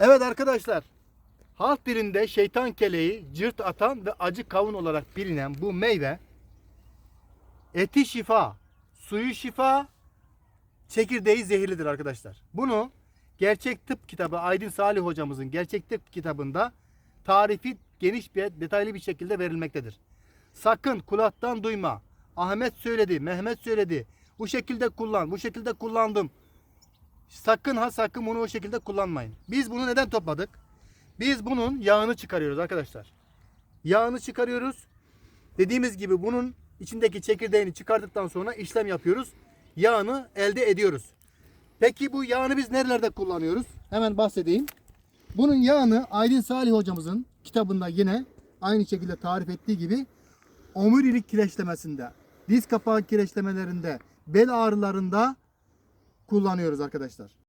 Evet arkadaşlar. Halk dilinde şeytan keleği, cırt atan ve acı kavun olarak bilinen bu meyve eti şifa, suyu şifa, çekirdeği zehirlidir arkadaşlar. Bunu Gerçek Tıp kitabı Aydın Salih hocamızın Gerçek Tıp kitabında tarifi geniş bir detaylı bir şekilde verilmektedir. Sakın kulaktan duyma. Ahmet söyledi, Mehmet söyledi. Bu şekilde kullan, bu şekilde kullandım. Sakın ha sakın bunu o şekilde kullanmayın. Biz bunu neden topladık? Biz bunun yağını çıkarıyoruz arkadaşlar. Yağını çıkarıyoruz. Dediğimiz gibi bunun içindeki çekirdeğini çıkardıktan sonra işlem yapıyoruz. Yağını elde ediyoruz. Peki bu yağını biz nerelerde kullanıyoruz? Hemen bahsedeyim. Bunun yağını Aydın Salih hocamızın kitabında yine aynı şekilde tarif ettiği gibi omurilik kireçlemesinde, diz kapağı kireçlemelerinde, bel ağrılarında kullanıyoruz arkadaşlar.